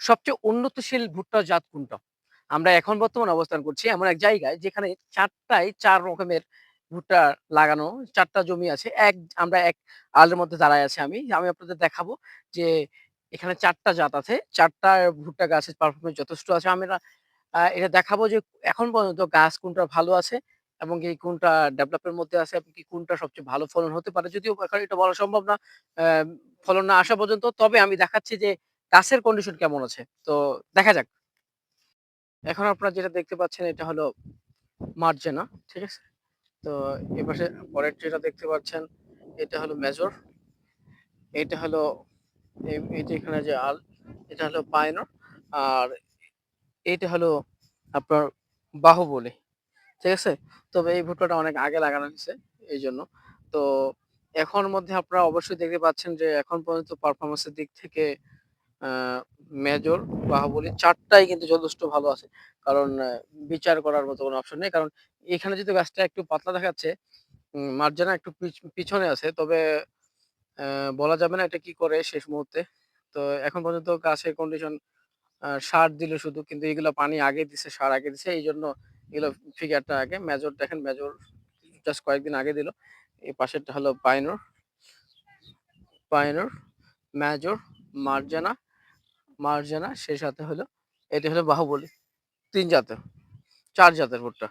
সবচেয়ে উন্নতশীল ভুট্টা জাত কোনটা? আমরা এখন বর্তমানে অবস্থান করছি এমন এক জায়গায় যেখানে চারটায় চার রকমের ভুট্টা লাগানো। চারটা জমি আছে। এক, আমরা এক আলের মধ্যে দাঁড়ায় আছি আমি। আমি আপনাদের দেখাবো যে এখানে চারটা জাত আছে। চারটা ভুট্টা গাছের পারফরমেন্স যথেষ্ট আছে। আমরা এটা দেখাবো যে এখন পর্যন্ত গাছ কোনটা ভালো আছে এবং কি কোনটা ডেভেলপের মধ্যে আছে এবং কি কোনটা সবচেয়ে ভালো ফলন হতে পারে। যদিও এখন এটা বলা সম্ভব না। ফলন না আসা পর্যন্ত। তবে আমি দেখাচ্ছি যে গাছের কন্ডিশন কেমন আছে। তো দেখা যাক। এখন আপনারা যেটা দেখতে পাচ্ছেন, এটা হলো মার্জেনা। ঠিক আছে? তো এপাশে পরের যেটা দেখতে পাচ্ছেন, এটা হলো মেজর। এটা হলো এই এখানে যে আল, এটা হলো পায়নর। আর এটা হলো আপনার বাহুবলী। ঠিক আছে? তবে এই ভুট্টাটা অনেক আগে লাগানো হয়েছে, এই জন্য তো এখন মধ্যে আপনারা অবশ্যই দেখতে পাচ্ছেন যে এখন পর্যন্ত পারফরমেন্সের দিক থেকে মেজর, বাহুবলী চারটাই কিন্তু যথেষ্ট ভালো আছে। কারণ বিচার করার মতো কোনো অপশন নেই। কারণ এখানে যদি গাছটা একটু পাতলা দেখাচ্ছে, মার্জানা একটু পিছ পিছনে আছে। তবে বলা যাবে না এটা কি করে শেষ মুহূর্তে। তো এখন পর্যন্ত গাছের কন্ডিশন সার দিল শুধু কিন্তু এগুলো পানি আগে দিছে, সার আগে দিছে। এই জন্য এগুলো ফিগারটা আগে। মেজর দেখেন মেজর জাস্ট কয়েকদিন আগে দিল। এই পাশেরটা হলো পাইনর। পাইনর, মেজর, মার্জানা, মার্জানা সেই সাথে হলো এটি হলো বাহুবলী। তিন জাতের। চার জাতের ভুট্টা।